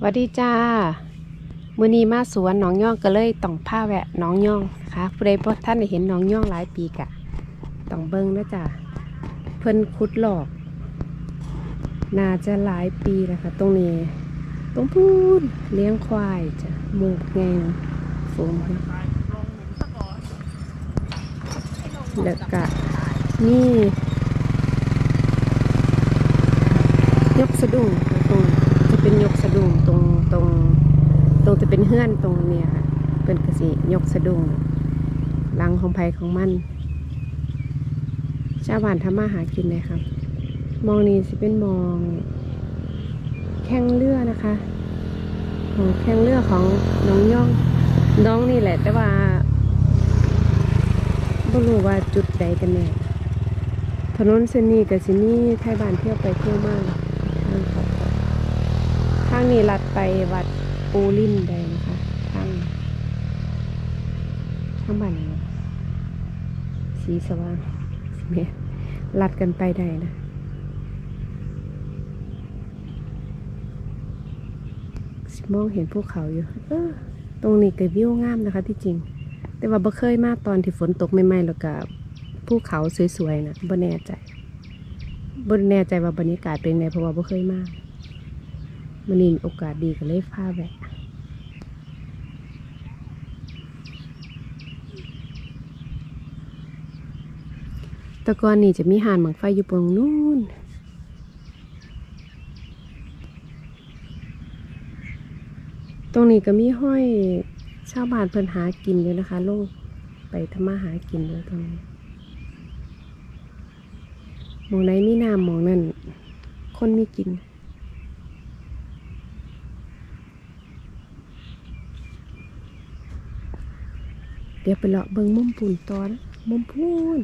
หวัสดีจ้ามือนี้มาสวนหนองย่องก็เลยต้องพาแวะหนองย่องนะคะผู้ใดบ่ท่านได้เห็นหนองย่องหลายปีกะต้องเบิ่งนะจ้าเพิ่นขุดหลอก น่าจะหลายปีแล้วค่ะตรงนี้ตรงพูนเลี้ยงควายจ้ะหมูกแงงฝูงค่ะแล้วก็นี่ ยกสะดุ้งตรงจะเป็น ยกสะดุ้งตรงตรงตรงจะเป็นเฮือนตรงเนี้ยค่ะเป็นกระสียกสะดุ้งหลังของไผของมัน ชาวบ้านทำมาหากินเลยครับ มองนี้สิเป็นมอง แข่งเรือนะคะของแข่งเรือของน้องย่องน้องนี่แหละ แต่ว่าไม่รู้ว่าจุดใดกันแน่ถนนเส้นนี้กับสินี่ไทยบ้านเที่ยวไปเที่ยวมากางนี้ลัดไปวัดปูลิ่นแดงนะคะทางทางบ้านไหนวะสีสว่างสิเมลัดกันไปได้นะสิมองเห็นภูเขาอยู่เออตรงนี้ก็วิวงามนะคะ ที่จริง แต่ว่าบ่เคยมาตอนที่ฝนตกใหม่ๆแล้วก็ภูเขาสวยๆนะบ่แน่ใจบ่แน่ใจว่าบรรยากาศเป็นไงเพราะว่าบ่เคยมา มันนี่โอกาสดีก็เลยพาแวะต่ก่อนนี่จะมีหานหมังไฟอยู่ตรงนู้นตรงนี้ก็มีห้อยชาวบ้านเพิ่นหากินอยู่นะคะลงไปทำมาหากินเลยตรงนี้มองไหนมีน้ำมองนั่นคนมีกิน เดี๋ยวไปเลาะเบิงมุมปูนตอนมุมพูน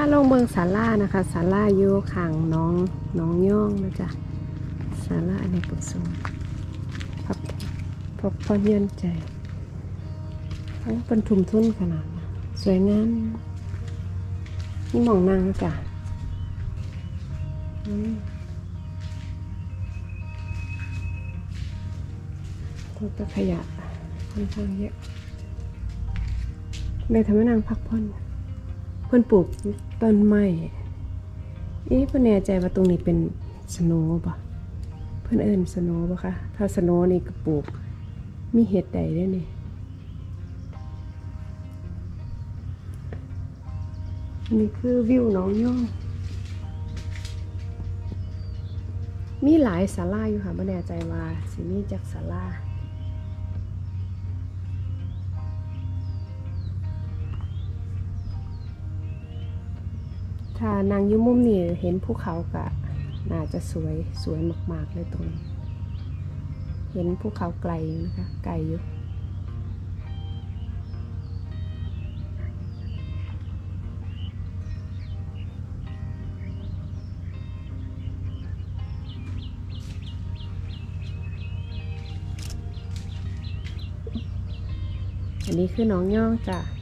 าลงเบิงศาลานะคะศาลาอยู่ข้างน้องน้องย่องนะจ๊ะศาลาในกุศลพักพักผ่อนหย่นใจโอ้เป็นทุ่มทุ่นขนาดนั้นสวยงามนี่มองนางนะจ้ะอืมตัวตะขยะค่อนข้างเยอะเลยทำให้นางพักผ่อนเพื่อนปลูก ต้นไม้เอ๊ะเพื่อนแน่ใจว่าตรงนี้เป็นสโนว์ปะเพื่อนเอิญสโนว์ปะคะถ้าสโนว์นี่ก็ปลูกมีเห็ดใดได้วยนี่นนี้คือวิวหน้องย่องมีหลายศาลาอยู่ค่ะไม่แน่ใจว่าสิมีจากศาลา ถ้านางอยุ่มุมนี่เห็นภูเขากะน่าจะสวยสวยมากๆเลยตรงนี้เห็นภูเขาไกลนะคะไกลอยู่อันนี้คือน้องย่องจ้ะ